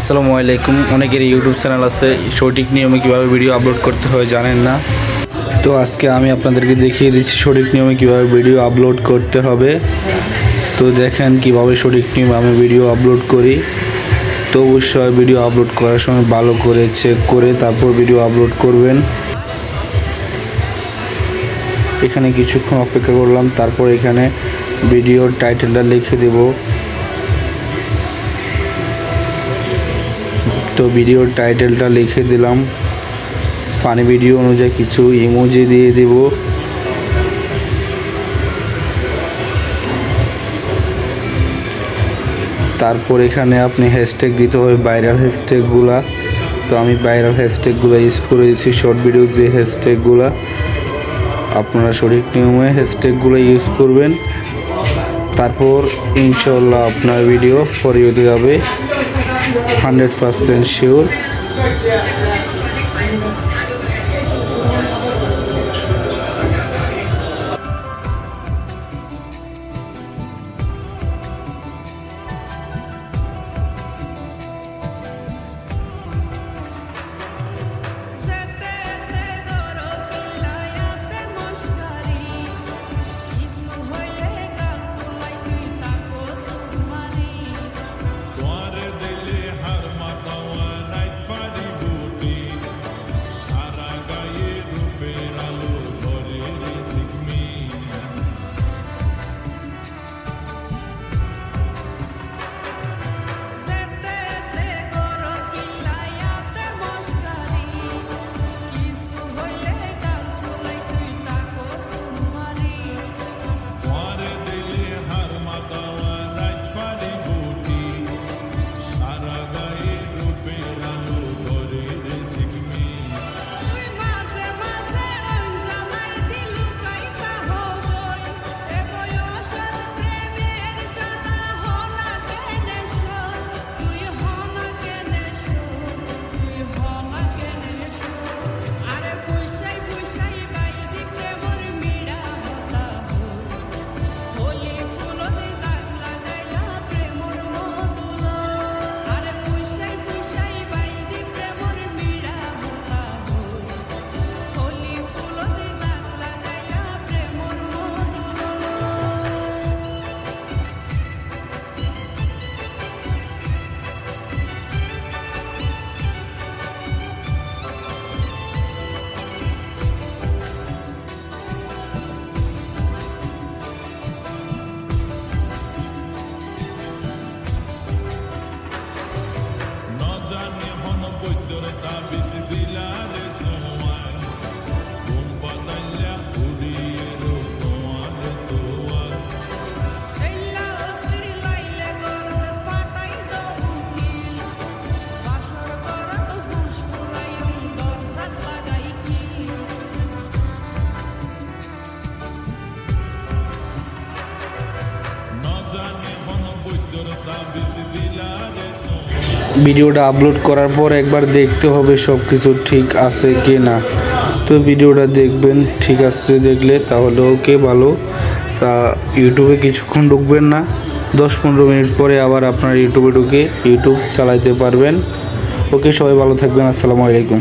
আসসালামু আলাইকুম। অনেকের ইউটিউব চ্যানেল আছে, সঠিক নিয়মে কীভাবে ভিডিও আপলোড করতে হয় জানেন না? তো আজকে আমি আপনাদেরকে দেখিয়ে দিচ্ছি সঠিক নিয়মে কীভাবে ভিডিও আপলোড করতে হবে। তো দেখেন কীভাবে সঠিক নিয়মে আমি ভিডিও আপলোড করি। তো অবশ্যই ভিডিও আপলোড করার সময় ভালো করে চেক করে তারপর ভিডিও আপলোড করবেন। এখানে কিছুক্ষণ অপেক্ষা করলাম, তারপর এখানে ভিডিওর টাইটেলটা লিখে দেবো। তো ভিডিওর টাইটেলটা লিখে দিলাম। পানি ভিডিও অনুযায়ী কিছু ইমোজি দিয়ে দেব। তারপর এখানে আপনি হ্যাশট্যাগ দিতে হবে ভাইরাল হ্যাশট্যাগুলা তো আমি ভাইরাল হ্যাশট্যাগুলো ইউজ করে দিচ্ছি শর্ট ভিডিও যে হ্যাশট্যাগুলা আপনারা সঠিক নিয়মে হ্যাশট্যাগুলো ইউজ করবেন। তারপর ইনশাল্লাহ আপনার ভিডিও হতে যাবে হান্ড্রেড পার্সেন্ট শিওর ভিডিওটা আপলোড করার পর একবার দেখতে হবে সব কিছু ঠিক আছে কি না তো ভিডিওটা দেখবেন, ঠিক আছে দেখলে তাহলে ওকে ভালো। তা ইউটিউবে কিছুক্ষণ ঢুকবেন না। দশ পনেরো মিনিট পরে আবার আপনার ইউটিউবে ঢুকে ইউটিউব চালাইতে পারবেন। ওকে সবাই ভালো থাকবেন, আসসালামু আলাইকুম।